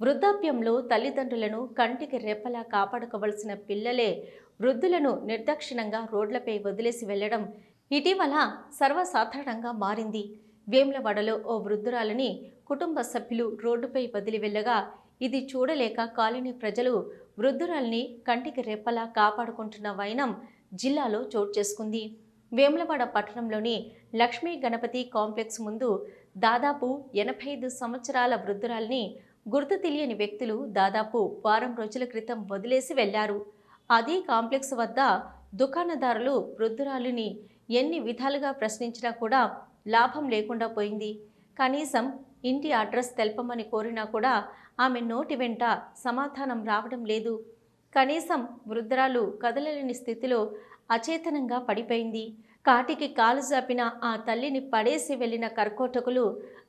వృద్ధాప్యంలో తల్లిదండ్రులను కంటికి రెప్పలా కాపాడుకోవలసిన పిల్లలే వృద్ధులను నిర్దాక్షిణంగా రోడ్లపై వదిలేసి వెళ్ళడం ఇటీవల సర్వసాధారణంగా మారింది. వేములవాడలో ఓ వృద్ధురాలని కుటుంబ సభ్యులు రోడ్డుపై వదిలి వెళ్ళగా ఇది చూడలేక కాలనీ ప్రజలు వృద్ధురాల్ని కంటికి రెప్పలా కాపాడుకుంటున్న వైనం జిల్లాలో చోటు చేసుకుంది. వేములవాడ పట్టణంలోని లక్ష్మీ గణపతి కాంప్లెక్స్ ముందు దాదాపు ఎనభై ఐదు సంవత్సరాల వృద్ధురాల్ని గుర్తు తెలియని వ్యక్తులు దాదాపు వారం రోజుల క్రితం వదిలేసి వెళ్ళారు. అదే కాంప్లెక్స్ వద్ద దుకాణదారులు వృద్ధురాలిని ఎన్ని విధాలుగా ప్రశ్నించినా కూడా లాభం లేకుండా పోయింది. కనీసం ఇంటి అడ్రస్ తెలపమని కోరినా కూడా ఆమె నోటి వెంట సమాధానం రావడం లేదు. కనీసం వృద్ధురాలు కదలలేని స్థితిలో అచేతనంగా పడిపోయింది. కాటికి కాలు జాపిన ఆ తల్లిని పడేసి వెళ్ళిన కర్కోటకులు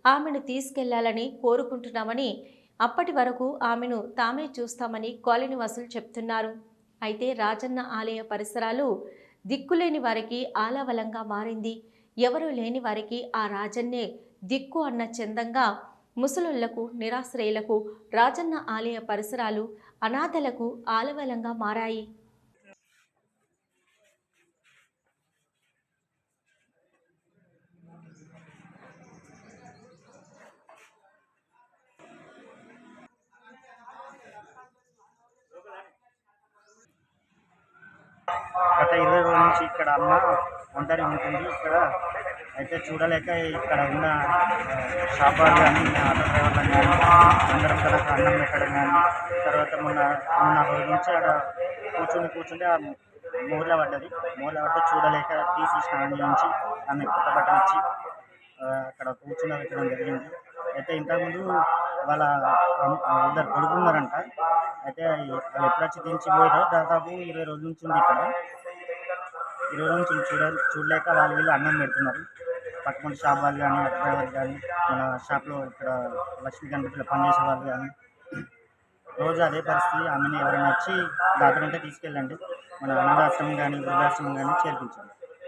ఆమెను తీసుకెళ్ళాలని కోరుకుంటున్నామని అప్పటి వరకు ఆమెను తామే చూస్తామని కాలనీవాసులు చెప్తున్నారు. అయితే రాజన్న ఆలయ పరిసరాలు దిక్కులేని వారికి ఆలవలంగా మారింది. ఎవరూ లేని వారికి ఆ రాజన్నే దిక్కు అన్న చందంగా ముసలుళ్ళకు నిరాశ్రయులకు రాజన్న ఆలయ పరిసరాలు అనాథలకు ఆలవలంగా మారాయి. గత ఇరవై రోజుల నుంచి ఇక్కడ అమ్మ ఒంటరి ఉంటుంది. ఇక్కడ అయితే చూడలేక ఇక్కడ ఉన్న షాపాలు కానీ ఆటో డ్రైవర్లు కానీ అందరం కదా అన్నం పెట్టడం కానీ తర్వాత మొన్న మొన్న రోజు నుంచి అక్కడ కూర్చుని కూర్చుంటే ఆ మూల పడ్డది. మూల పడితే చూడలేక తీసి స్నానం చేయించి ఆమె కొత్త బట్టలు ఇచ్చి అక్కడ కూర్చుని పెట్టడం జరిగింది. అయితే ఇంతకుముందు వాళ్ళ ఇద్దరు కొడుకున్నారంట. అయితే వాళ్ళు ఎప్పుడొచ్చి దించి పోయారో దాదాపు ఇరవై రోజుల నుంచి ఉంది ఇక్కడ. ఇరవై రోజుల నుంచి చూడ చూడలేక వాళ్ళు వీళ్ళు అన్నం పెడుతున్నారు. పక్కన షాప్ వాళ్ళు కానీ డ్రైవర్ కానీ మన షాప్లో ఇక్కడ లక్ష్మీ గణపతిలో పనిచేసే వాళ్ళు కానీ. రోజు అదే పరిస్థితి. ఆమెను ఎవరైనా వచ్చి దాతలుంటే తీసుకెళ్ళండి. మన అనాథాశ్రమం కానీ వృద్ధాశ్రమం కానీ చేర్పించండి.